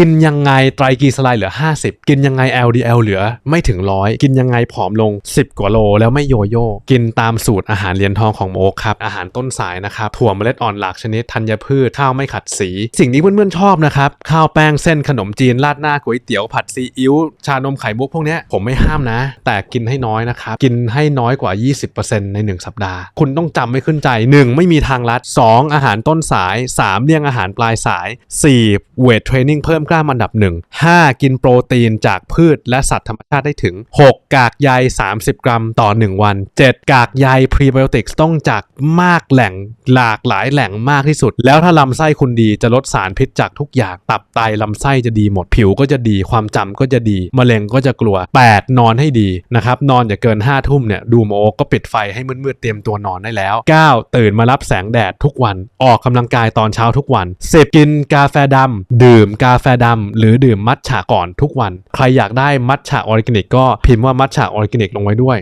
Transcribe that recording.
กินยังไงไตรกลีเซอไรด์เหลือ 50 กินยังไง LDL เหลือไม่ถึงร้อยกินยังไงผอมลง 10 กว่าโล แล้วไม่โยโย่กินตามสูตรอาหารเหรียญทองของโมกครับ อาหารต้นสายนะครับถั่วเมล็ดอ่อนหลากชนิดธัญพืชข้าวไม่ขัดสี สิ่งที่เพื่อนๆชอบนะครับข้าวแป้งเส้นขนมจีนราดหน้าก๋วยเตี๋ยวผัดซีอิ๊วชานมไข่มุกพวกเนี้ยผมไม่ห้ามนะ แต่กินให้น้อยนะครับกินให้น้อยกว่า 20%ใน 1 สัปดาห์ คุณต้องจำไม่ขึ้นใจ 1. ไม่มีทางลัด 2. อาหารต้นสาย 3. เลี่ยงอาหารปลายสาย 4. เวทเทรนนิ่งเพิ่มกล้ามอันดับ1 5. กินโปรตีนจากพืชและสัตว์ธรรมชาติได้ถึง 6. กากใย 30 กรัมต่อ 1 วัน 7. กากใยพรีไบโอติกต้องจากมากแหล่งหลากหลายแหล่งมากที่สุด แล้วถ้าลำไส้คุณดีจะลดสารพิษจากทุกอย่าง ตับไตลำไส้จะดีหมดผิวก็จะดีความจำก็จะดีมะเร็งก็จะกลัว 8. นอนให้ดีนะครับนอนอย่าเกิน5ทุ่มเนี่ยดูโมก็ปิดไฟให้มืดๆเตรียมตัวนอนได้แล้ว 9. ตื่นมารับแสงแดดทุกวัน ออกกำลังกายตอนเช้าทุกวัน 10. กินกาแฟดำดื่มกาแฟดำหรือดื่มมัทฉะก่อนทุกวัน ใครอยากได้มัทฉะออร์แกนิกก็พิมพ์ว่ามัทฉะออร์แกนิกลงไว้ด้วย